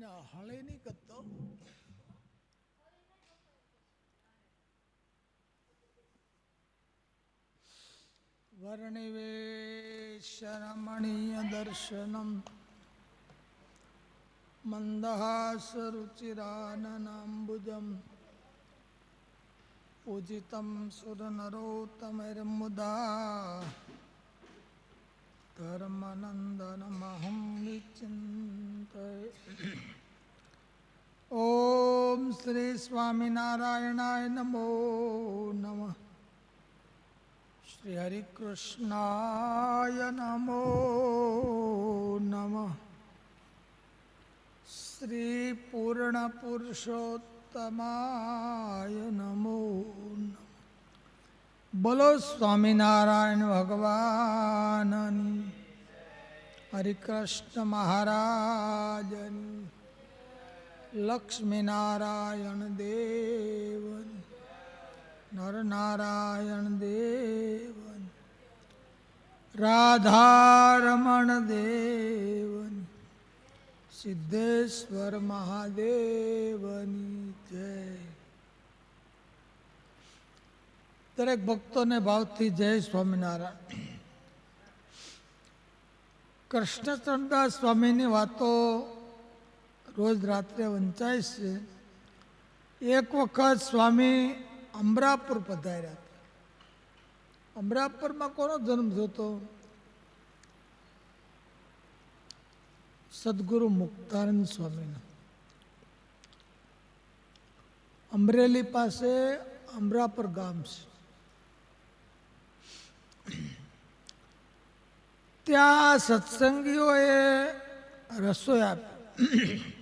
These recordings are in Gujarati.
એને હળે નહીં કરતો. વર્ણિવેશરમણીય દર્શનમ મંદહાસરુચિરાનનાંબુજમ પૂજિતમ સુરનરોત્તમૈર્મુદા ધર્મનંદનમહં વિચિંતય ઓમ શ્રી સ્વામિનારાયણાય નમો નમઃ શ્રી હરિકૃષ્ણાય નમો નમઃ શ્રી બોલો સ્વામિનારાયણ ભગવાનની. હરિકૃષ્ણ મહારાજની. લક્ષ્મીનારાયણ દેવન. નરનારાયણ દેવન. રાધારમણ દેવન. સિદ્ધેશ્વર મહાદેવની જય. દરેક ભક્તોને ભાવથી જય સ્વામિનારાયણ. કૃષ્ણચંદ્રદાસ સ્વામીની વાતો રોજ રાત્રે વંચાય છે. એક વખત સ્વામી અમરાપુર પધાર્યા હતા. અમરાપુરમાં કોનો જન્મ થતો સદગુરુ મુક્તાનંદ સ્વામીનો. અમરેલી પાસે અમરાપુર ગામ છે. ત્યાં સત્સંગીઓએ રસોઈ આપી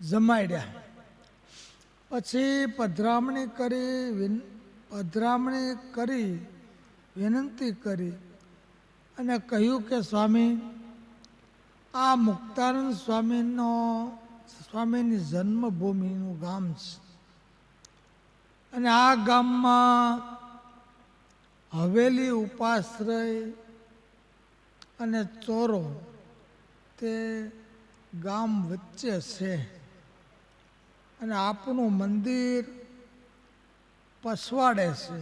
જમાડ્યા પછી પધરામણી કરી પધરામણી કરી, વિનંતી કરી અને કહ્યું કે, સ્વામી, આ મુક્તાનંદ સ્વામીનો સ્વામીની જન્મભૂમિનું ગામ છે. અને આ ગામમાં હવેલી ઉપાશ્રય અને ચોરો તે ગામ વચ્ચે છે. અને આપણું મંદિર પસવાડે છે.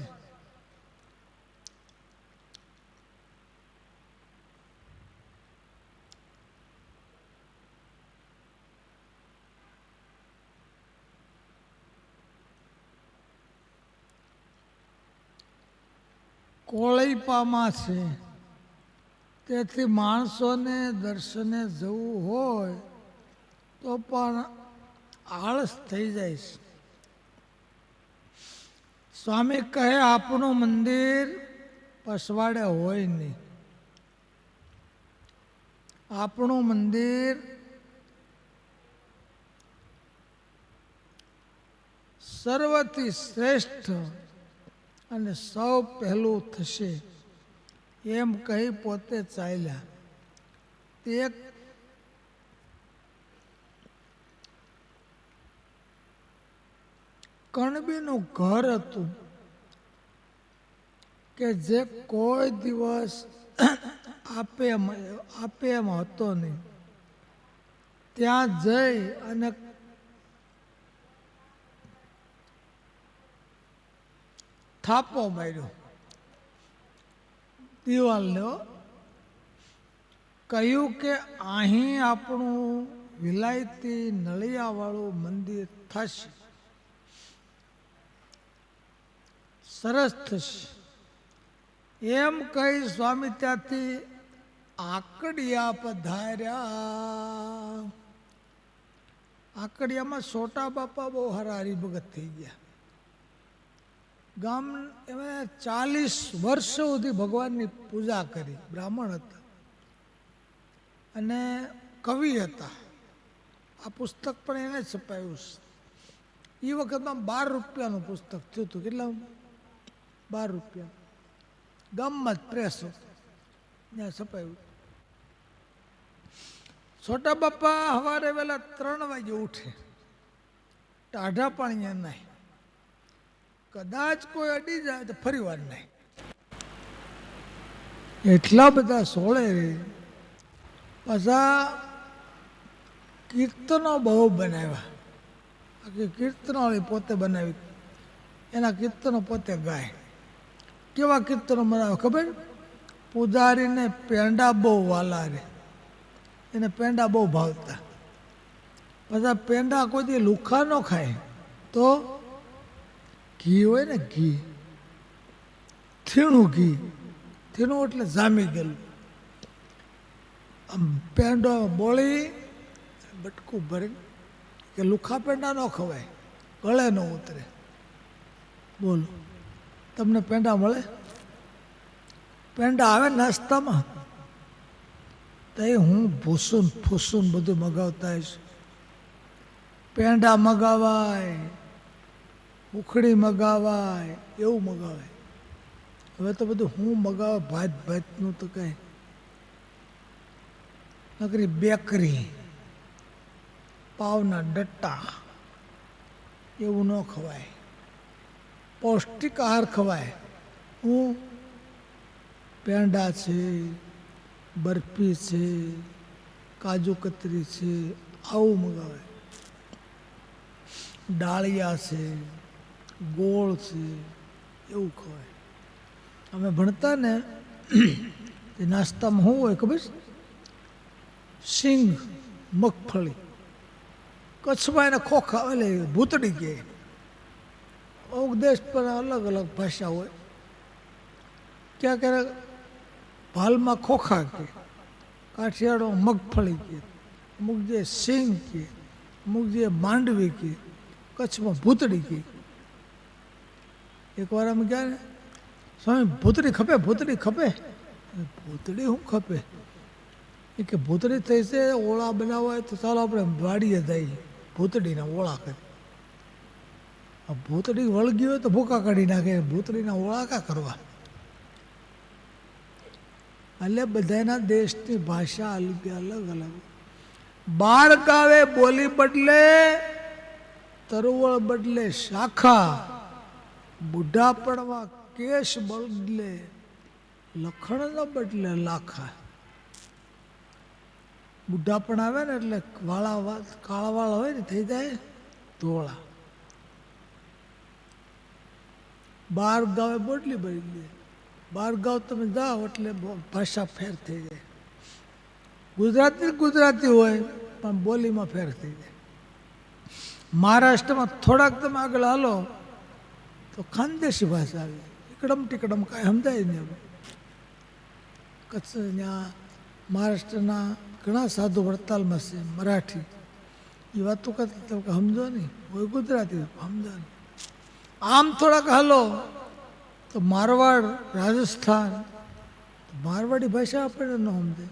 કોળૈપામાં છે. તેથી માણસોને દર્શને જવું હોય તો પણ આળસ થઈ જાય છે. સ્વામી કહે આપણું મંદિર પસવાડે હોય નહીં. આપણું મંદિર સર્વથી શ્રેષ્ઠ અને સૌ પહેલું થશે. એમ કહી પોતે ચાલ્યા. તે કણબીનું ઘર હતું કે જે કોઈ દિવસ આપે આપે એમ હતો નહીં. ત્યાં જઈ અને થાપો માર્યો. દિવાલને. કહ્યું કે અહીં આપણું વિલાયતી નળિયાવાળું મંદિર થશે. સરસ થશે. એમ કહી સ્વામી ત્યાંથી આકડિયા પધાર્યા. આકડિયામાં છોટા બાપા બહુ હરારી ભગત થઈ ગયા. ગામ એમાં ચાલીસ વર્ષ સુધી ભગવાનની પૂજા કરી, બ્રાહ્મણ હતા. અને કવિ હતા. આ પુસ્તક પણ એને છપાયું છે. એ વખતમાં બાર રૂપિયાનું પુસ્તક થયું હતું. કેટલા બાર રૂપિયા. ગામમાં જ પ્રેસ ત્યાં છપાયું. છોટા બાપા સવારે વહેલા ત્રણ વાગે ઉઠે. ટાઢા પાણી નાય કદાચ કોઈ અડી જાય તો ફરી વાર નહીં. એટલા બધા સોળે પાછા કીર્તનો બહુ બનાવ્યા. આખી કીર્તનો પોતે બનાવી. એના કીર્તનો પોતે ગાય. કેવા કીર્તનો બનાવે ખબર? પૂજારીને પેંડા બહુ વાલા રે. એને પેંડા બહુ ભાવતા. બધા પેંડા કોઈ દી લુખા ન ખાય. તો ઘી હોય ને ઘી, થીણું ઘી, થીણું એટલે જામી ગયેલું. આમ પેંડો બોળી, બટકું ભરી કે લુખા પેંડા ન ખવાય, ગળે ન ઉતરે. બોલો, તમને પેંડા મળે? પેંડા આવે નાસ્તામાં, તો એ હું ભૂસુન ફૂસુન બધું મગાવતા હોઈશ પેંડા મગાવાય ઉખડી મગાવાય, એવું મગાવાય. હવે તો બધું હું મગાવે, ભાત ભાતનું તો કંઈ. નકરી બેકરી, પાવના ડટ્ટા, એવું ન ખવાય. પૌષ્ટિક આહાર ખવાય. હું પેંડા છે, બરફી છે, કાજુ કતરી છે, આવું મગાવે. ડાળિયા છે ગોળ છે, એવું ખવાય. અમે ભણતા ને, તે નાસ્તામાં શું હોય ખબર છે? સિંગ, મગફળી. કચ્છમાં એને ખોખા એટલે ભૂતડી કહે અમુક દેશ પર અલગ અલગ ભાષા હોય. ક્યાં ક્યારેક ભાલમાં ખોખા કે કાઠિયાવાડો મગફળી કે, અમુક જે સિંગ કે, અમુક જે માંડવી કે, કચ્છમાં ભૂતડી કે. એકવાર અમે ગયા ને, સ્વામી, ભૂતડી ખપે ભૂતડી ખપે. ભૂતડી શું ખપે? એ કે ભૂતડી થઈ છે, ઓળા બનાવવા તો ચાલો આપણે વાડીએ જઈએ, ભૂતડીના ઓળા કરી. આ ભૂતડી વળગી હોય તો ભૂકા કાઢી નાખે, ભૂતડીના ઓળા કા કરવા? એટલે બધાના દેશની ભાષા અલગ અલગ અલગ. બાર ગાવે બોલી બદલે, તરુવળ બદલે શાખા. બુઢાપણમાં કેશ બદલે લખણ ન બદલે લાખા. બુઢાપણ આવે ને એટલે વાળા કાળા વાળા હોય ને, થઈ જાય ધોળા. બાર ગાવે બોટલી ભરી દે. બાર ગાવ તમે જાઓ એટલે ભાષા ફેર થઈ જાય. ગુજરાતી ગુજરાતી હોય, પણ બોલીમાં ફેર થઈ જાય. મહારાષ્ટ્રમાં થોડાક તમે આગળ હાલો તો ખાનદેશી ભાષા આવી. ટીકડમ ટીકડમ કાંઈ સમજાય નહીં કચ્છ ત્યાં મહારાષ્ટ્રના ઘણા સાધુ વડતાલમાં છે, મરાઠી. એ વાતો કરતા તમે કે સમજો નહીં. હોય ગુજરાતી સમજો નહીં. આમ થોડાક હાલો, તો મારવાડ, રાજસ્થાન મારવાડી ભાષા આપણને ન સમજાય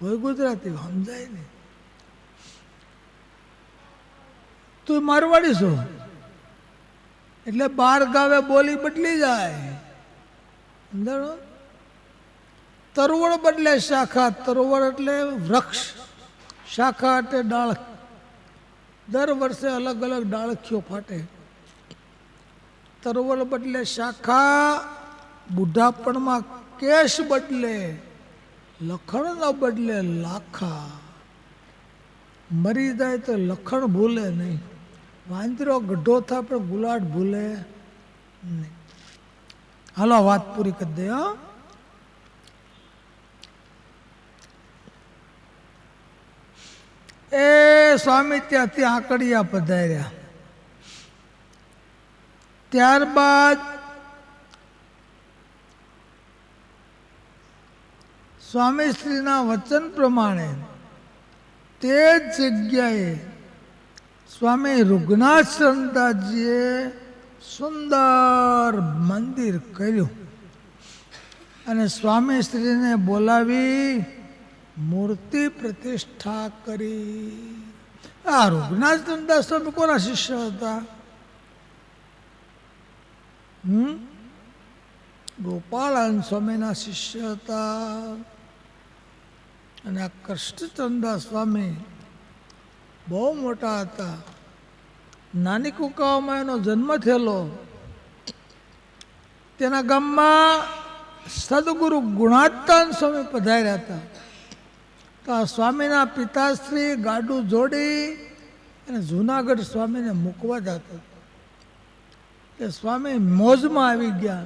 હોય ગુજરાતી સમજાય નહીં. તું મારવાડી છો એટલે બાર ગાવે બોલી બદલી જાય. સમજાણો? તરવળ બદલે શાખા, તરવળ એટલે વૃક્ષ, શાખા એટલે ડાળ. દર વર્ષે અલગ અલગ ડાળખીઓ ફાટે. તરવળ બદલે શાખા, બુઢાપણમાં કેશ બદલે, લખણ ન બદલે લાખા. મરી જાય તો લખણ ભૂલે નહીં. વાંદરો ગઢો થાય પણ ગુલાટ ભૂલે. નહીં. હાલો વાત પૂરી કરી દે, હો. એ સ્વામી ત્યાંથી આંકડિયા પધાર્યા. ત્યારબાદ સ્વામી શ્રીના વચન પ્રમાણે તે જ જગ્યાએ સ્વામી રૂગનાથ સુંદર મંદિર કર્યું. અને સ્વામી સ્ત્રીને બોલાવી મૂર્તિ પ્રતિષ્ઠા કરી. આ રૂગનાથ ચંદાસ સ્વામી કોના શિષ્ય હતા? હમ? ગોપાળાન સ્વામીના શિષ્ય હતા. અને આ કૃષ્ણચંદા સ્વામી બહુ મોટા હતા. નાની કુકાઓમાં એનો જન્મ થયેલો. તેના ગામમાં સદગુરુ ગુણાતાન સ્વામી પધાર્યા હતા. તો આ સ્વામીના પિતાશ્રી ગાડું જોડી અને જુનાગઢ સ્વામીને મૂકવા જતા. તે સ્વામી મોજમાં આવી ગયા.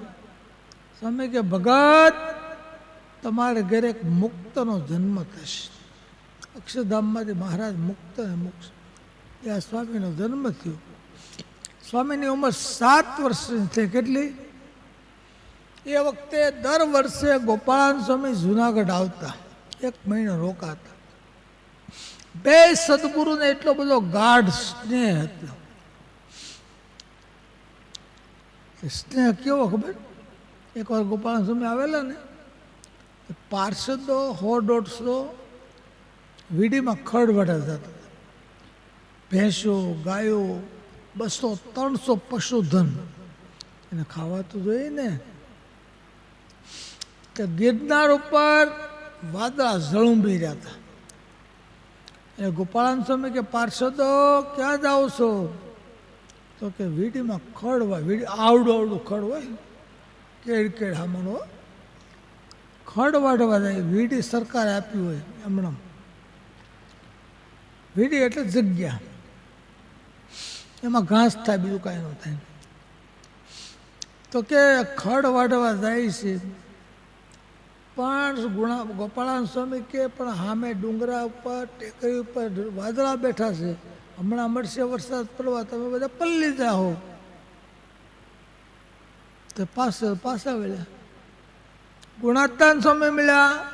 સ્વામી કે, ભગત, તમારે ઘરે એક મુક્તનો જન્મ થશે. અક્ષરધામમાંથી મહારાજ મુક્ત અને મોક્ષ એ આ સ્વામીનો જન્મ થયો. સ્વામીની ઉંમર સાત વર્ષની છે કેટલી? એ વખતે દર વર્ષે ગોપાળાન સ્વામી જુનાગઢ આવતા. એક મહિનો રોકાતા. બે સદગુરુને એટલો બધો ગાઢ સ્નેહ હતો. સ્નેહ કેવો ખબર? એકવાર ગોપાલ સ્વામી આવેલા ને, પાર્ષદો હો દોઢસો વીડીમાં ખડ વઢા જતા હતા. ભેંસો, ગાયો, બસો ત્રણસો પશુધન. એને ખાવા તો જોઈએ ને કે ગિરનાર ઉપર વાદળા ઝળુંબી રહ્યા હતા. એટલે ગોપાળાન સ્વામી કે, પાર્ષદો, ક્યાં જાઓ છો? તો કે, વીડીમાં ખડ હોય વીડી આવડું આવડું ખડ હોય. કેળ કેળ હામણો. ખડ વાઢવા જાય, વીડી સરકારે આપ્યું હોય હમણાં વીડી એટલે જગ્યા. એમાં ઘાસ થાય, બીજું કાંઈ ન થાય. તો કે ખડ વાઢવા જાય છે. પણ ગુણા, ગોપાળાન સ્વામી કે, પણ સામે ડુંગરા ઉપર, ટેકરી ઉપર વાદળા બેઠા છે. હમણાં મળશે વરસાદ પડવા, તમે બધા પલ્લી જાઓ. તો પાસે પાછા વળ્યા ગુણાતાન સ્વામી મળ્યા.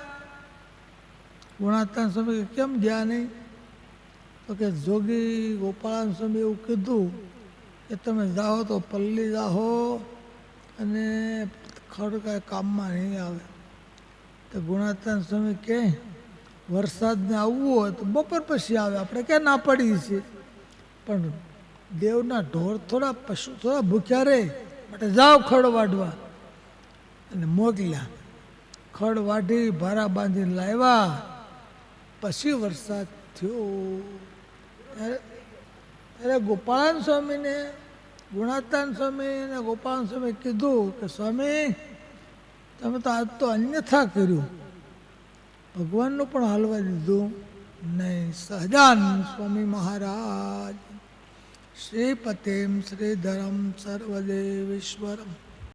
ગુણાતાન સ્વામી કેમ ગયા નહીં? તો કે જોગી ગોપાળાન સ્વામી એવું કીધું કે તમે જાઓ તો પલ્લી જાઓ અને ખડ કાંઈ કામમાં નહીં આવે. તો ગુણાતાન સ્વામી કે વરસાદને આવવું હોય તો બપોર પછી આવે. આપણે ક્યાં ના પડીએ છીએ. પણ દેવના ઢોર થોડા પશુ થોડા ભૂખ્યા રહે માટે જાઓ ખડ વાઢવા. અને મોકલ્યા. ખડ વાઢી ભારા બાંધીને લાવ્યા. પછી વરસાદ થયો. ત્યારે ગોપાલ સ્વામીને, ગુણાતાન સ્વામી અને ગોપાલ સ્વામી કીધું કે સ્વામી, તમે તો આજ તો અન્યથા કર્યું. ભગવાનનું પણ હાલવા દીધું. નહીં, સહજાનંદ સ્વામી મહારાજ. શ્રીપતિમ શ્રીધરમ સર્વદેવેશ્વરમ.